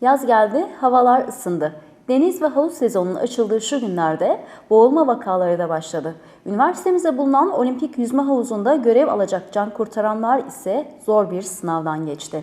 Yaz geldi, havalar ısındı. Deniz ve havuz sezonunun açıldığı şu günlerde boğulma vakaları da başladı. Üniversitemizde bulunan olimpik yüzme havuzunda görev alacak can kurtaranlar ise zor bir sınavdan geçti.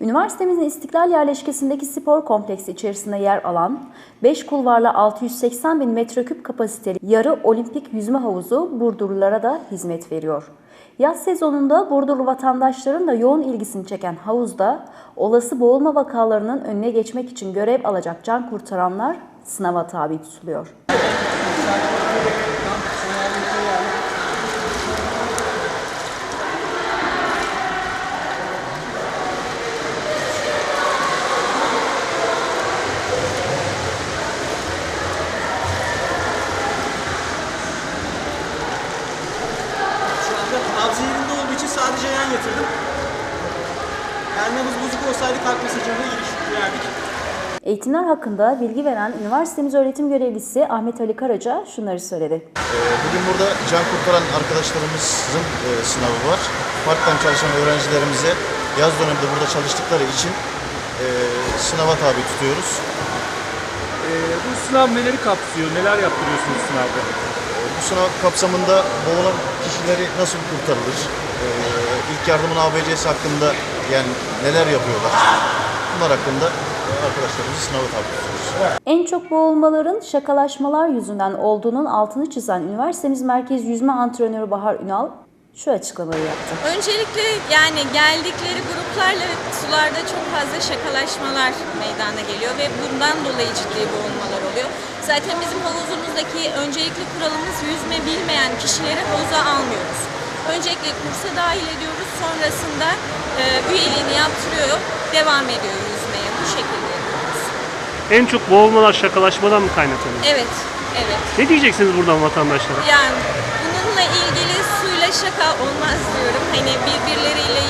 Üniversitemizin İstiklal Yerleşkesi'ndeki spor kompleksi içerisinde yer alan 5 kulvarlı 680 bin metreküp kapasiteli yarı olimpik yüzme havuzu Burdurlulara da hizmet veriyor. Yaz sezonunda Burdurlu vatandaşların da yoğun ilgisini çeken havuzda olası boğulma vakalarının önüne geçmek için görev alacak can kurtaranlar sınava tabi tutuluyor. Şu anda nabzı yerinde olduğu için sadece yan yatırdım. Eğer nabız bozuk olsaydı kalp mesajına giriş verdik. Eğitimler hakkında bilgi veren üniversitemiz öğretim görevlisi Ahmet Ali Karaca şunları söyledi. Ee, Bugün burada can kurtaran arkadaşlarımızın e, sınavı var. Parktan çalışan öğrencilerimize yaz döneminde burada çalıştıkları için e, sınava tabi tutuyoruz. Ee, bu sınav neleri kapsıyor? Neler yaptırıyorsunuz sınavda? Bu sınav kapsamında boğulan kişileri nasıl kurtarılır? Ee, ilk yardımın ABC'si hakkında yani neler yapıyorlar? Bunlar hakkında arkadaşlarımızı sınava tabi tutuyoruz. En çok boğulmaların şakalaşmalar yüzünden olduğunun altını çizen üniversitemiz merkez yüzme antrenörü Bahar Ünal şu açıklamayı yaptı. Öncelikle yani geldikleri gruplarla sularda çok fazla şakalaşmalar meydana geliyor ve bundan dolayı ciddi boğulmalar oluyor. Zaten bizim havuzumuzdaki öncelikli kuralımız yüzme bilmeyen kişileri havuza almıyoruz. Öncelikle kursa dahil ediyoruz, sonrasında e, üyeliğini yaptırıyor, devam ediyor yüzmeye. Bu şekilde yapıyoruz. En çok boğulmalar şakalaşmadan mı kaynaklanıyor? Evet, evet. Ne diyeceksiniz buradan vatandaşlara? Yani bununla ilgili suyla şaka olmaz diyorum. Hani birbirleriyle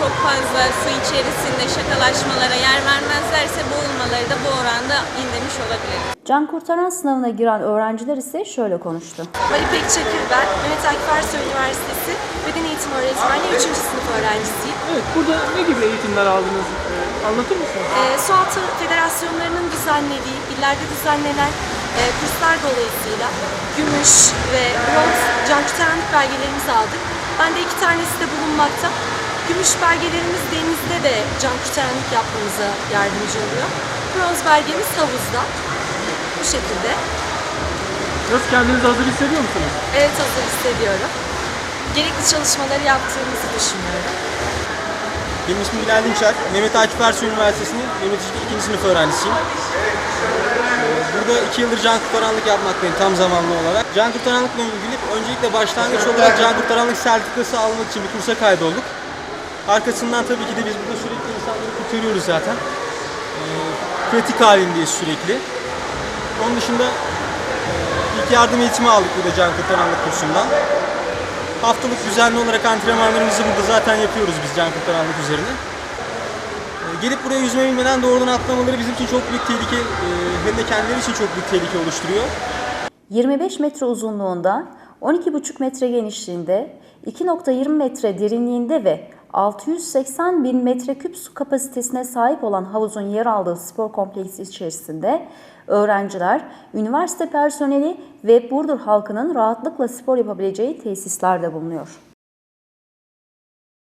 çok fazla su içerisinde şakalaşmalara yer vermezlerse boğulmaları da bu oranda indirmiş olabilir. Can kurtaran sınavına giren öğrenciler ise şöyle konuştu. Ali Pekçakır ben. Mehmet Akif Ersoy Üniversitesi Beden Eğitimi Öğretmenliği 3. sınıf öğrencisiyim. Evet, burada ne gibi eğitimler aldınız? Ee, anlatır mısınız? Ee, Sualtı Federasyonlarının düzenlediği, illerde düzenlenen e, kurslar dolayısıyla gümüş ve bronz can kurtaranlık belgelerimizi aldık. Ben de iki tanesi de bulunmakta. Gümüş belgelerimiz denizde de can kurtaranlık yapmamıza yardımcı oluyor. Bronz belgemiz havuzda. Bu şekilde. Nasıl kendinizi hazır hissediyor musunuz? Evet hazır hissediyorum. Gerekli çalışmaları yaptığımızı düşünüyorum. Benim ismim Bilal Dinçer. Mehmet Akif Ersoy Üniversitesi'nin yöneticilik 2. sınıf öğrencisiyim. Ee, Burada 2 yıldır can kurtaranlık yapmaktayım tam zamanlı olarak. Can kurtaranlıkla ilgili öncelikle başlangıç olarak can kurtaranlık sertifikası almak için bir kursa kaydolduk. Arkasından tabii ki de biz burada sürekli insanları kurtarıyoruz zaten. Pratik halindeyiz sürekli. Onun dışında e, ilk yardım eğitimi aldık burada can kurtaranlık kursundan. Haftalık düzenli olarak antrenmanlarımızı burada zaten yapıyoruz biz can kurtaranlık üzerine. Ee, Gelip buraya yüzme bilmeden doğrudan atlamaları bizim için çok büyük tehlike, e, hem de kendileri için çok büyük tehlike oluşturuyor. 25 metre uzunluğunda, 12,5 metre genişliğinde, 2,20 metre derinliğinde ve 680 bin metreküp su kapasitesine sahip olan havuzun yer aldığı spor kompleksi içerisinde öğrenciler, üniversite personeli ve Burdur halkının rahatlıkla spor yapabileceği tesislerde bulunuyor.